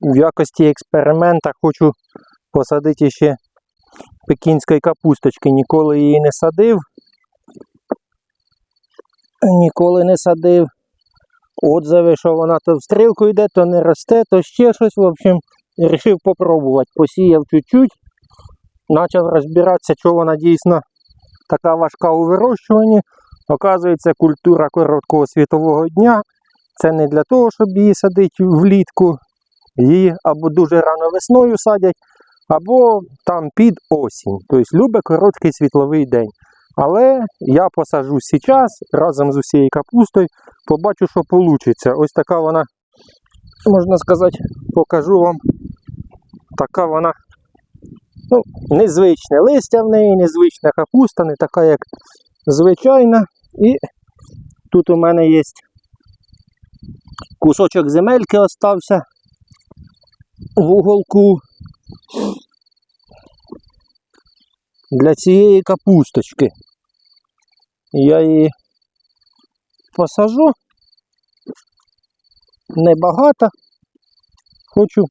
в якості експеримента хочу посадити ще пекінської капусточки. Ніколи її не садив. Ніколи не садив. Отзиви, що вона то в стрілку йде, то не росте, то ще щось. В общем, вирішив попробувати. Посіяв чуть-чуть, почав розбиратися, що вона дійсно така важка у вирощуванні. Оказується, культура короткого світового дня. Це не для того, щоб її садити влітку. Її або дуже рано весною садять, або там під осінь. Тобто любить короткий світловий день. Але я посаджу зараз разом з усією капустою, побачу, що вийде. Ось така вона, можна сказати, покажу вам. Така вона ну, незвичне листя в неї, незвична капуста, не така, як звичайна. І тут у мене є кусочок земельки остався в уголку для цієї капусточки. Я її посажу небагато. Хочу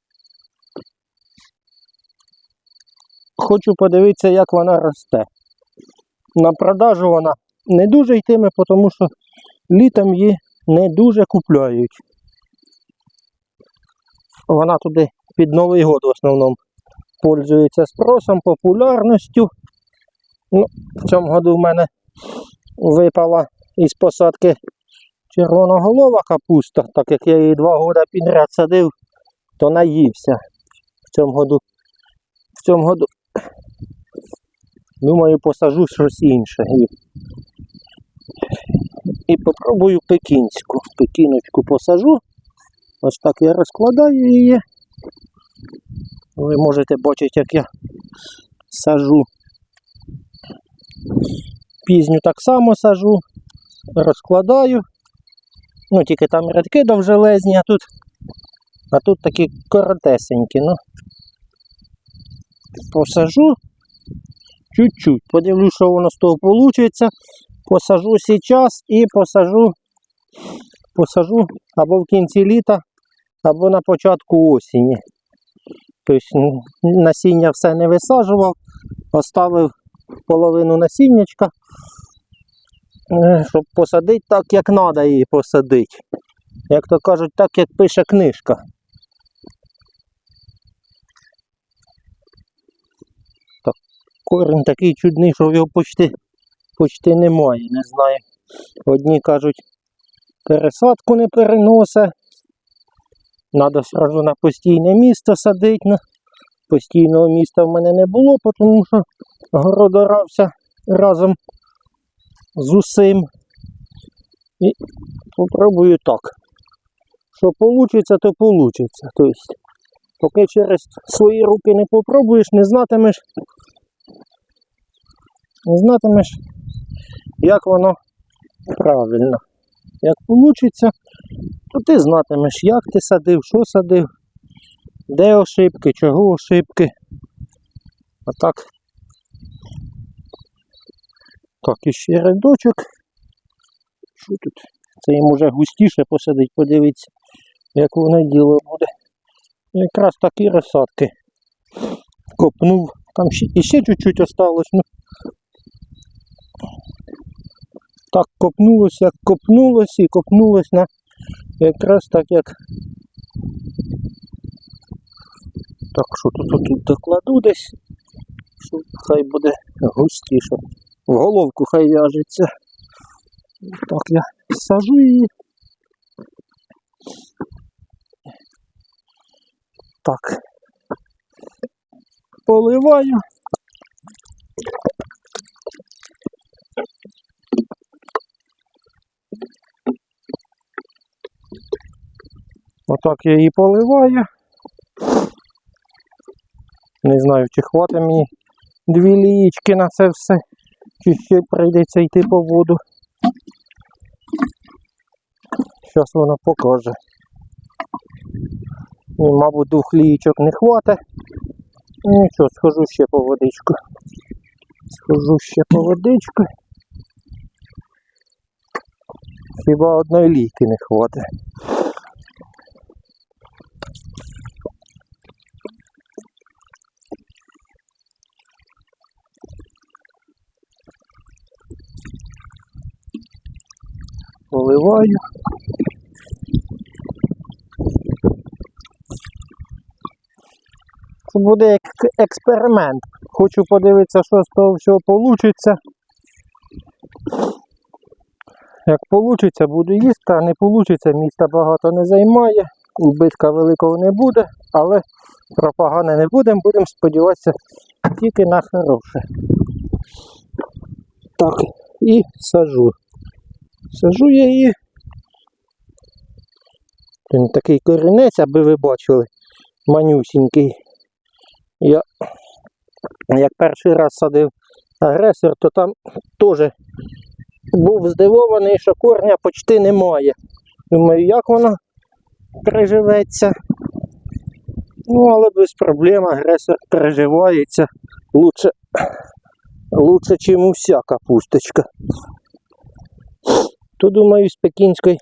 хочу подивитися, як вона росте. На продажу вона не дуже йтиме, тому що літом її не дуже купляють. Вона туди під Новий год в основному пользується спросом, популярністю. Ну, в цьому году в мене випала із посадки червоноголова капуста, так як я її два роки підряд садив, то наївся. В цьому году, в цьому году думаю, посажу щось інше. І, і попробую пекінську. Пекіночку посажу. Ось так я розкладаю її. Ви можете бачити, як я сажу. Пізню так само сажу, розкладаю. Ну, тільки там рядки довжелезні, а тут, а тут такі коротесенькі. Ну. Посажу чуть-чуть. Подивлюсь, що воно з того вийде. Посажу зараз і посажу, посажу або в кінці літа, або на початку осені. Тобто насіння все не висаджував, оставив половину насіннячка, е, щоб посадити так, як треба її посадити. Як то кажуть, так, як пише книжка. Так, корінь такий чудний, що його почти, почти немає. Не знаю. Одні кажуть, пересадку не переносить. Треба одразу на постійне місце садити. Постійного міста в мене не було, тому що город орався разом з усім. І попробую так. Що вийде, то вийде. Тобто, поки через свої руки не попробуєш, не знатимеш, не знатимеш, як воно правильно. Як вийде, то ти знатимеш, як ти садив, що садив, де ошибки, чого ошибки. А так. Так, і ще рядочок. Що тут? Це їм уже густіше посадить, подивіться, як воно діло буде. Якраз такі розсадки. Копнув. Там ще, іще чуть-чуть осталось. Ну. Так копнулось, як копнулось і копнулось на якраз так як. Так, що тут тут докладу десь, щоб хай буде густіше. В головку хай в'яжеться. Так я сажу її. Так. Поливаю. Отак я її поливаю. Не знаю, чи хватить мені дві лієчки на це все, чи ще прийдеться йти по воду. Зараз вона покаже. І, мабуть, двох лієчок не хватить. Нічого, схожу ще по водичку. Схожу ще по водичку. Хіба одної лійки не хватить. поливаю. Це буде як експеримент. Хочу подивитися, що з того всього вийде. Як вийде, буду їсти, а не вийде, міста багато не займає, убитка великого не буде, але про не будемо, будемо сподіватися тільки на хороше. Так, і сажу. Сажу я її. Він такий корінець, аби ви бачили, манюсінький. Я як перший раз садив агресор, то там теж був здивований, що корня почти немає. Думаю, як воно приживеться. Ну, але без проблем агресор переживається лучше, лучше, чим уся капусточка. То думаю, з пекінської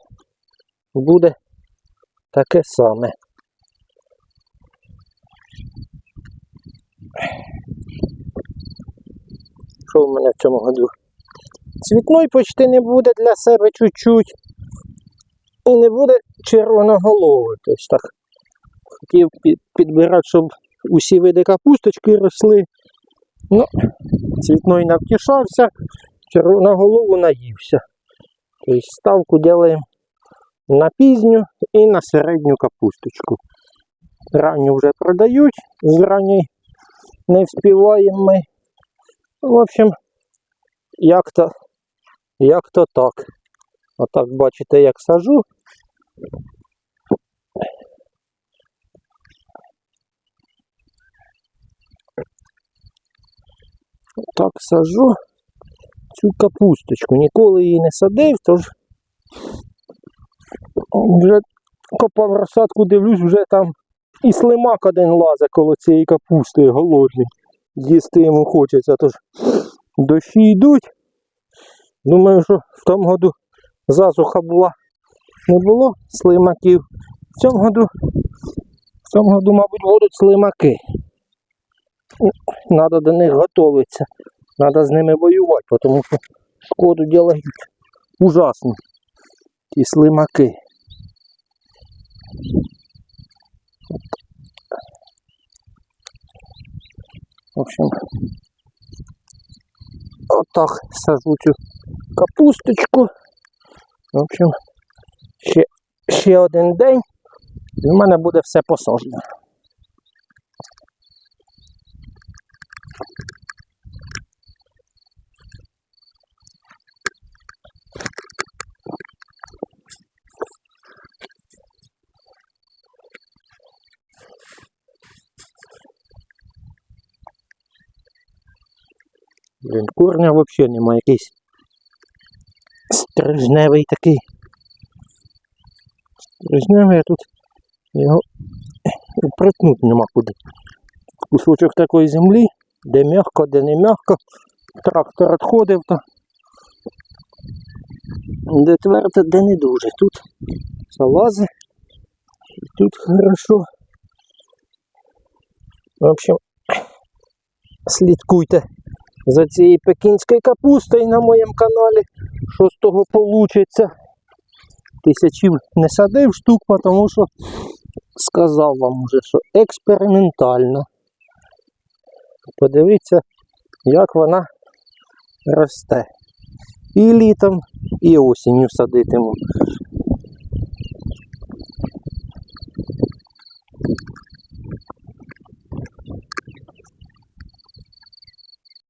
буде таке саме. Що в мене в цьому году? Цвітної почти не буде для себе чуть-чуть. І не буде червоноголової. Тобто так хотів підбирати, щоб усі види капусточки росли. Ну, цвітної навтішався, червоноголову наївся. Тобто ставку робимо на пізню і на середню капусточку. Ранню вже продають, з ранньої не вспіваємо ми. В общем, як-то як-то так. Отак бачите, як сажу. Так сажу цю капусточку. Ніколи її не садив, тож вже копав розсадку, дивлюсь, вже там і слимак один лазить коло цієї капусти голодний. Їсти йому хочеться, тож дощі йдуть. Думаю, що в тому году засуха була. Не було слимаків. В цьому году, в цьому году, мабуть, будуть слимаки. Треба до них готуватися. Треба з ними воювати, тому що шкоду ділають ужасно. Ті слимаки. В общем, отак сажу цю капусточку. В общем, ще, ще один день і в мене буде все посажено. Блін, корня взагалі немає якийсь стрижневий такий. Стрижневий, а тут його притнути нема куди. Кусочок такої землі, де м'яко, де не м'яко. Трактор відходив, то де твердо, де не дуже. Тут залази, і тут хорошо. В общем, слідкуйте за цією пекінською капустою на моєму каналі. Що з того вийде? Тисячів не садив штук, тому що сказав вам вже, що експериментально. Подивіться, як вона росте. І літом, і осінню садитиму.